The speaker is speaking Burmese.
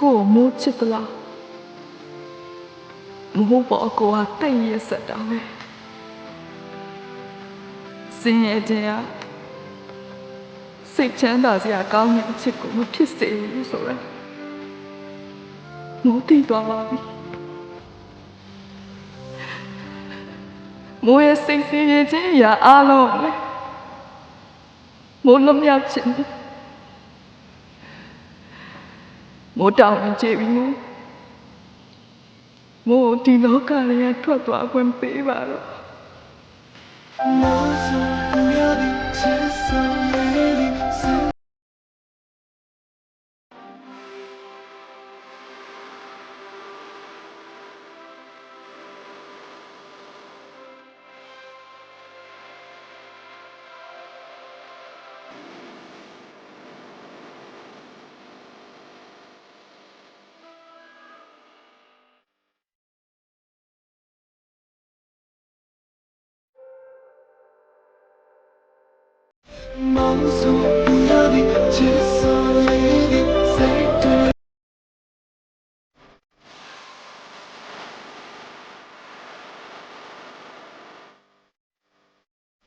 ကိုကိုမိုးချစ်သလားမိုးပေါ်ကိုကတိတ်ရဆက်တာပဲစင်ရဲ့တဲ့ကစိတ်ချမ်းသာစရာကောင်းတဲ့အချစ်ကိုမဖြစ်စေဘူးဆိုရယ်မိုးတည်သွားပါပြီမိုးရဲ့စိတ်ဆင်းရဲခြင်းအရာအလုံးလေမိုးလွတ်မြောက်ခြင်း မိုးတောင်ဝင်ကြည့်ပြီးမိုးမိုးဒီလောကလေးကထွက်သွားခွင့်ပေးပါတော့ monsoon.